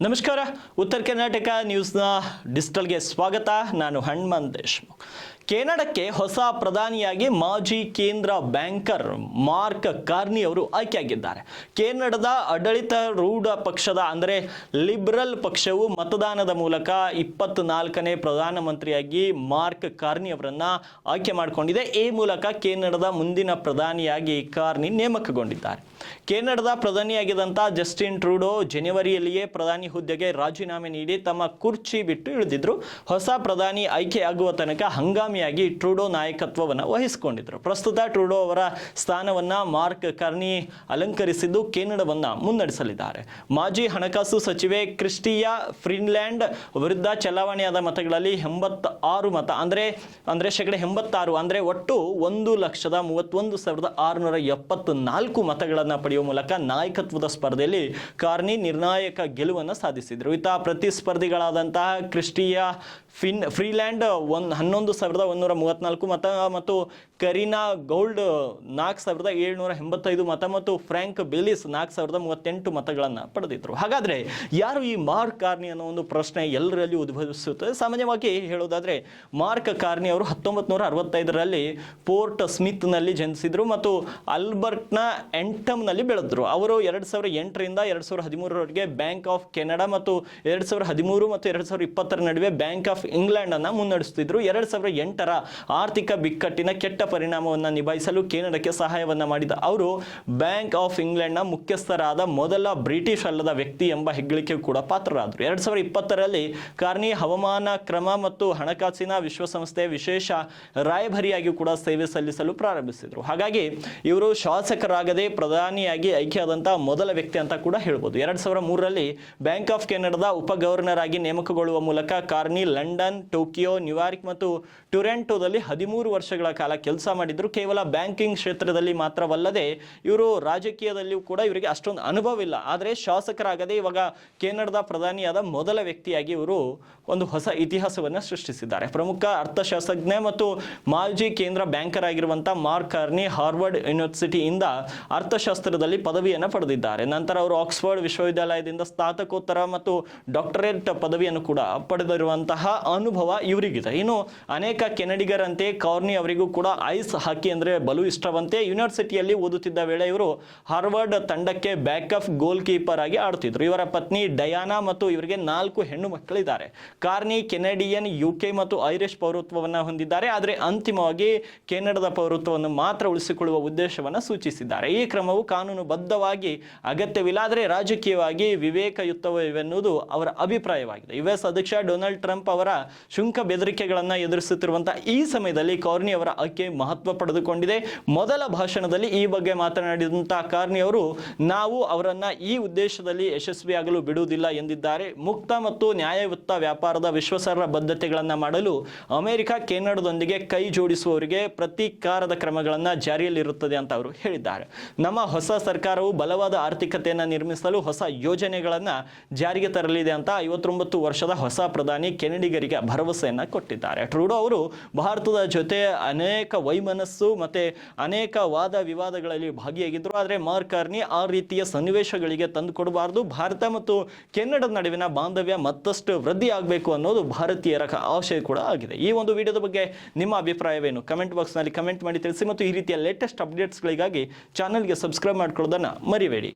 ನಮಸ್ಕಾರ. ಉತ್ತರ ಕರ್ನಾಟಕ ನ್ಯೂಸ್ನ ಡಿಜಿಟಲ್ಗೆ ಸ್ವಾಗತ. ನಾನು ಹನುಮಂತ್ ದೇಶ್ಮುಖ್. ಕೆನಡಕ್ಕೆ ಹೊಸ ಪ್ರಧಾನಿಯಾಗಿ ಮಾಜಿ ಕೇಂದ್ರ ಬ್ಯಾಂಕರ್ ಮಾರ್ಕ್ ಕಾರ್ನಿ ಅವರು ಆಯ್ಕೆಯಾಗಿದ್ದಾರೆ. ಕೇನಡದ ಆಡಳಿತ ರೂಢ ಪಕ್ಷದ ಅಂದರೆ ಲಿಬರಲ್ ಪಕ್ಷವು ಮತದಾನದ ಮೂಲಕ ಇಪ್ಪತ್ನಾಲ್ಕನೇ ಪ್ರಧಾನಮಂತ್ರಿಯಾಗಿ ಮಾರ್ಕ್ ಕಾರ್ನಿ ಅವರನ್ನು ಆಯ್ಕೆ ಮಾಡಿಕೊಂಡಿದೆ. ಈ ಮೂಲಕ ಕೇನಡದ ಮುಂದಿನ ಪ್ರಧಾನಿಯಾಗಿ ಕಾರ್ನಿ ನೇಮಕಗೊಂಡಿದ್ದಾರೆ. ಕೇನಡದ ಪ್ರಧಾನಿಯಾಗಿದ್ದಂಥ ಜಸ್ಟಿನ್ ಟ್ರೂಡೋ ಜನವರಿಯಲ್ಲಿಯೇ ಪ್ರಧಾನಿ ಹುದ್ದೆಗೆ ರಾಜೀನಾಮೆ ನೀಡಿ ತಮ್ಮ ಕುರ್ಚಿ ಬಿಟ್ಟು ಇಳಿದಿದ್ರು. ಹೊಸ ಪ್ರಧಾನಿ ಆಯ್ಕೆಯಾಗುವ ತನಕ ಹಂಗಾಮಿಯಾಗಿ ಟ್ರೂಡೋ ನಾಯಕತ್ವವನ್ನು ವಹಿಸಿಕೊಂಡಿದ್ರು ಪ್ರಸ್ತುತ ಟ್ರೂಡೋ ಅವರ ಸ್ಥಾನವನ್ನ ಮಾರ್ಕ್ ಕರ್ನಿ ಅಲಂಕರಿಸಿದ್ದು ಕೆನಡವನ್ನ ಮುನ್ನಡೆಸಲಿದ್ದಾರೆ. ಮಾಜಿ ಹಣಕಾಸು ಸಚಿವೆ ಕ್ರಿಸ್ಟಿಯಾ ಫ್ರಿನ್ಲ್ಯಾಂಡ್ ವಿರುದ್ಧ ಚಲಾವಣೆಯಾದ ಮತಗಳಲ್ಲಿ ಎಂಬತ್ತ ಆರು ಮತ, ಅಂದ್ರೆ ಅಂದ್ರೆ ಶೇಕಡ ಎಂಬತ್ತಾರು, ಅಂದ್ರೆ ಒಟ್ಟು ಒಂದು ಲಕ್ಷದ ಮೂವತ್ತೊಂದು ಸಾವಿರದ ಆರುನೂರ ಎಪ್ಪತ್ನಾಲ್ಕು ಮತಗಳನ್ನು ಪಡೆಯುವ ಮೂಲಕ ನಾಯಕತ್ವದ ಸ್ಪರ್ಧೆಯಲ್ಲಿ ಕಾರ್ನಿ ನಿರ್ಣಾಯಕ ಗೆಲುವನ್ನು ಸಾಧಿಸಿದರು. ಇತ್ತ ಪ್ರತಿಸ್ಪರ್ಧಿಗಳಾದಂತಹ ಕ್ರಿಸ್ಟಿಯಾ ಫಿನ್ ಫ್ರೀಲ್ಯಾಂಡ್ ಒಂದು ಹನ್ನೊಂದು ಸಾವಿರದ ಒಂದೂರ ಮೂವತ್ತ್ನಾಲ್ಕು ಮತ ಮತ್ತು ಕರೀನಾ ಗೌಲ್ಡ್ ನಾಲ್ಕು ಸಾವಿರದ ಏಳ್ನೂರ ಎಂಬತ್ತೈದು ಮತ ಮತ್ತು ಫ್ರ್ಯಾಂಕ್ ಬೆಲಿಸ್ ನಾಲ್ಕು ಸಾವಿರದ ಮೂವತ್ತೆಂಟು ಮತಗಳನ್ನು ಪಡೆದಿದ್ದರು ಹಾಗಾದರೆ ಯಾರು ಈ ಮಾರ್ಕ್ ಕಾರ್ನಿ ಅನ್ನೋ ಒಂದು ಪ್ರಶ್ನೆ ಎಲ್ಲರಲ್ಲಿ ಉದ್ಭವಿಸುತ್ತದೆ ಸಾಮಾನ್ಯವಾಗಿ ಹೇಳೋದಾದರೆ ಮಾರ್ಕ್ ಕಾರ್ನಿ ಅವರು ಹತ್ತೊಂಬತ್ತು ನೂರ ಅರವತ್ತೈದರಲ್ಲಿ ಪೋರ್ಟ್ ಸ್ಮಿತ್ನಲ್ಲಿ ಜನಿಸಿದರು ಮತ್ತು ಅಲ್ಬರ್ಟ್ನ ಎಂಟಮ್ನಲ್ಲಿ ಬೆಳೆದ್ರು. ಅವರು ಎರಡು ಸಾವಿರದ ಎಂಟರಿಂದ ಎರಡು ಸಾವಿರದ ಹದಿಮೂರರವರೆಗೆ ಬ್ಯಾಂಕ್ ಆಫ್ ಕೆನಡಾ ಮತ್ತು ಎರಡು ಸಾವಿರದ ಹದಿಮೂರು ಮತ್ತು ಎರಡು ಸಾವಿರದ ಇಪ್ಪತ್ತರ ನಡುವೆ ಬ್ಯಾಂಕ್ ಆಫ್ ಇಂಗ್ಲೆಂಡನ್ನು ಮುನ್ನಡೆಸುತ್ತಿದ್ದರು ಎರಡು ಸಾವಿರದ ಎಂಟರ ಆರ್ಥಿಕ ಬಿಕ್ಕಟ್ಟಿನ ಕೆಟ್ಟ ಪರಿಣಾಮವನ್ನು ನಿಭಾಯಿಸಲು ಕೇನಡಕ್ಕೆ ಸಹಾಯವನ್ನು ಮಾಡಿದ ಅವರು, ಬ್ಯಾಂಕ್ ಆಫ್ ಇಂಗ್ಲೆಂಡ್ನ ಮುಖ್ಯಸ್ಥರಾದ ಮೊದಲ ಬ್ರಿಟಿಷ್ ಅಲ್ಲದ ವ್ಯಕ್ತಿ ಎಂಬ ಹೆಗ್ಗಳಿಕೆ ಕೂಡ ಪಾತ್ರರಾದರು. ಎರಡ್ ಸಾವಿರದ ಇಪ್ಪತ್ತರಲ್ಲಿ ಕಾರ್ನಿ ಹವಾಮಾನ ಕ್ರಮ ಮತ್ತು ಹಣಕಾಸಿನ ವಿಶ್ವಸಂಸ್ಥೆ ವಿಶೇಷ ರಾಯಭಾರಿಯಾಗಿ ಕೂಡ ಸೇವೆ ಸಲ್ಲಿಸಲು ಪ್ರಾರಂಭಿಸಿದರು. ಹಾಗಾಗಿ ಇವರು ಶಾಸಕರಾಗದೆ ಪ್ರಧಾನಿಯಾಗಿ ಆಯ್ಕೆಯಾದಂತಹ ಮೊದಲ ವ್ಯಕ್ತಿ ಅಂತ ಕೂಡ ಹೇಳ್ಬೋದು. ಎರಡ್ ಸಾವಿರದ ಮೂರರಲ್ಲಿ ಬ್ಯಾಂಕ್ ಆಫ್ ಕೆನಡಾದ ಉಪ ಗವರ್ನರ್ ಆಗಿ ನೇಮಕಗೊಳ್ಳುವ ಮೂಲಕ ಕಾರ್ನಿ, ಲಂಡನ್, ಟೋಕಿಯೋ, ನ್ಯೂಯಾರ್ಕ್ ಮತ್ತು ಟೊರೆಂಟೋದಲ್ಲಿ ಹದಿಮೂರು ವರ್ಷಗಳ ಕಾಲ ಕೆಲಸ ಮಾಡಿದ್ರು. ಕೇವಲ ಬ್ಯಾಂಕಿಂಗ್ ಕ್ಷೇತ್ರದಲ್ಲಿ ಮಾತ್ರವಲ್ಲದೆ ಇವರು ರಾಜಕೀಯದಲ್ಲಿಯೂ ಕೂಡ ಇವರಿಗೆ ಅಷ್ಟೊಂದು ಅನುಭವ ಇಲ್ಲ ಆದರೆ ಶಾಸಕರಾಗದೆ ಇವಾಗ ಕೇನಡದ ಪ್ರಧಾನಿಯಾದ ಮೊದಲ ವ್ಯಕ್ತಿಯಾಗಿ ಇವರು ಒಂದು ಹೊಸ ಇತಿಹಾಸವನ್ನು ಸೃಷ್ಟಿಸಿದ್ದಾರೆ. ಪ್ರಮುಖ ಅರ್ಥಶಾಸ್ತ್ರಜ್ಞ ಮತ್ತು ಮಾಜಿ ಕೇಂದ್ರ ಬ್ಯಾಂಕರ್ ಆಗಿರುವಂಥ ಮಾರ್ಕ್ ಕಾರ್ನಿ ಹಾರ್ವರ್ಡ್ ಯೂನಿವರ್ಸಿಟಿಯಿಂದ ಅರ್ಥಶಾಸ್ತ್ರದಲ್ಲಿ ಪದವಿಯನ್ನು ಪಡೆದಿದ್ದಾರೆ. ನಂತರ ಅವರು ಆಕ್ಸ್ಫರ್ಡ್ ವಿಶ್ವವಿದ್ಯಾಲಯದಿಂದ ಸ್ನಾತಕೋತ್ತರ ಮತ್ತು ಡಾಕ್ಟರೇಟ್ ಪದವಿಯನ್ನು ಕೂಡ ಪಡೆದಿರುವಂತಹ ಅನುಭವ ಇವರಿಗಿದೆ. ಇನ್ನು ಅನೇಕ ಕೆನಡಿಗರಂತೆ ಕಾರ್ನಿ ಅವರಿಗೂ ಕೂಡ ಐಸ್ ಹಾಕಿ ಅಂದರೆ ಬಲು ಇಷ್ಟವಂತೆ ಯೂನಿವರ್ಸಿಟಿಯಲ್ಲಿ ಓದುತ್ತಿದ್ದ ವೇಳೆ ಇವರು ಹಾರ್ವರ್ಡ್ ತಂಡಕ್ಕೆ ಬ್ಯಾಕಪ್ ಗೋಲ್ ಕೀಪರ್ ಆಗಿ ಆಡುತ್ತಿದ್ರು ಇವರ ಪತ್ನಿ ಡಯಾನಾ ಮತ್ತು ಇವರಿಗೆ ನಾಲ್ಕು ಹೆಣ್ಣು ಮಕ್ಕಳಿದ್ದಾರೆ. ಕಾರ್ನಿ ಕೆನಡಿಯನ್ ಯುಕೆ ಮತ್ತು ಐರಿಷ್ ಪೌರತ್ವವನ್ನು ಹೊಂದಿದ್ದಾರೆ. ಆದರೆ ಅಂತಿಮವಾಗಿ ಕೆನಡಾದ ಪೌರತ್ವವನ್ನು ಮಾತ್ರ ಉಳಿಸಿಕೊಳ್ಳುವ ಉದ್ದೇಶವನ್ನು ಸೂಚಿಸಿದ್ದಾರೆ. ಈ ಕ್ರಮವು ಕಾನೂನುಬದ್ಧವಾಗಿ ಅಗತ್ಯವಿಲ್ಲ. ಆದರೆ ರಾಜಕೀಯವಾಗಿ ವಿವೇಕಯುತವೆನ್ನುವುದು ಅವರ ಅಭಿಪ್ರಾಯವಾಗಿದೆ. ಯು ಎಸ್ ಅಧ್ಯಕ್ಷ ಡೊನಾಲ್ಡ್ ಟ್ರಂಪ್ ಅವರ ಶುಂಕ ಬೆದರಿಕೆಗಳನ್ನು ಎದುರಿಸುತ್ತಿರುವಂತಹ ಈ ಸಮಯದಲ್ಲಿ ಕಾರ್ನಿ ಅವರ ಆಯ್ಕೆ ಮಹತ್ವ ಪಡೆದುಕೊಂಡಿದೆ. ಮೊದಲ ಭಾಷಣದಲ್ಲಿ ಈ ಬಗ್ಗೆ ಮಾತನಾಡಿದಂತಹ ಕಾರ್ನಿ ಅವರು, ನಾವು ಅವರನ್ನ ಈ ಉದ್ದೇಶದಲ್ಲಿ ಯಶಸ್ವಿಯಾಗಲು ಬಿಡುವುದಿಲ್ಲ ಎಂದಿದ್ದಾರೆ. ಮುಕ್ತ ಮತ್ತು ನ್ಯಾಯಯುತ ವ್ಯಾಪಾರದ ವಿಶ್ವಾಸಾರ್ಹ ಬದ್ಧತೆಗಳನ್ನು ಮಾಡಲು ಅಮೆರಿಕ ಕೆನಡಾದೊಂದಿಗೆ ಕೈ ಜೋಡಿಸುವವರಿಗೆ ಪ್ರತೀಕಾರದ ಕ್ರಮಗಳನ್ನು ಜಾರಿಯಲ್ಲಿರುತ್ತದೆ ಅಂತ ಅವರು ಹೇಳಿದ್ದಾರೆ. ನಮ್ಮ ಹೊಸ ಸರ್ಕಾರವು ಬಲವಾದ ಆರ್ಥಿಕತೆಯನ್ನು ನಿರ್ಮಿಸಲು ಹೊಸ ಯೋಜನೆಗಳನ್ನು ಜಾರಿಗೆ ತರಲಿದೆ ಅಂತ ಐವತ್ತೊಂಬತ್ತು ವರ್ಷದ ಹೊಸ ಪ್ರಧಾನಿ ಕೆನಡಿಗರಿಗೆ ಭರವಸೆಯನ್ನು ಕೊಟ್ಟಿದ್ದಾರೆ. ಟ್ರೂಡೋ ಅವರು ಭಾರತದ ಜೊತೆ ಅನೇಕ ವೈಮನಸ್ಸು ಮತ್ತೆ ಅನೇಕ ವಾದ ವಿವಾದಗಳಲ್ಲಿ ಭಾಗಿಯಾಗಿದ್ದರು ಆದರೆ ಮಾರ್ಕಾರ್ನಿ ಆ ರೀತಿಯ ಸನ್ನಿವೇಶಗಳಿಗೆ ತಂದುಕೊಡಬಾರದು. ಭಾರತ ಮತ್ತು ಕೆನಡಾ ನಡುವಿನ ಬಾಂಧವ್ಯ ಮತ್ತಷ್ಟು ವೃದ್ಧಿ ಆಗಬೇಕು ಅನ್ನೋದು ಭಾರತೀಯರ ಆಶಯ ಕೂಡ ಆಗಿದೆ. ಈ ಒಂದು ವಿಡಿಯೋದ ಬಗ್ಗೆ ನಿಮ್ಮ ಅಭಿಪ್ರಾಯವೇನು? ಕಮೆಂಟ್ ಬಾಕ್ಸ್ನಲ್ಲಿ ಕಮೆಂಟ್ ಮಾಡಿ ತಿಳಿಸಿ ಮತ್ತು ಈ ರೀತಿಯ ಲೇಟೆಸ್ಟ್ ಅಪ್ಡೇಟ್ಸ್ಗಳಿಗಾಗಿ ಚಾನಲ್ಗೆ ಸಬ್ಸ್ಕ್ರೈಬ್ ಮಾಡ್ಕೊಳ್ಳೋದನ್ನು ಮರಿಬೇಡಿ.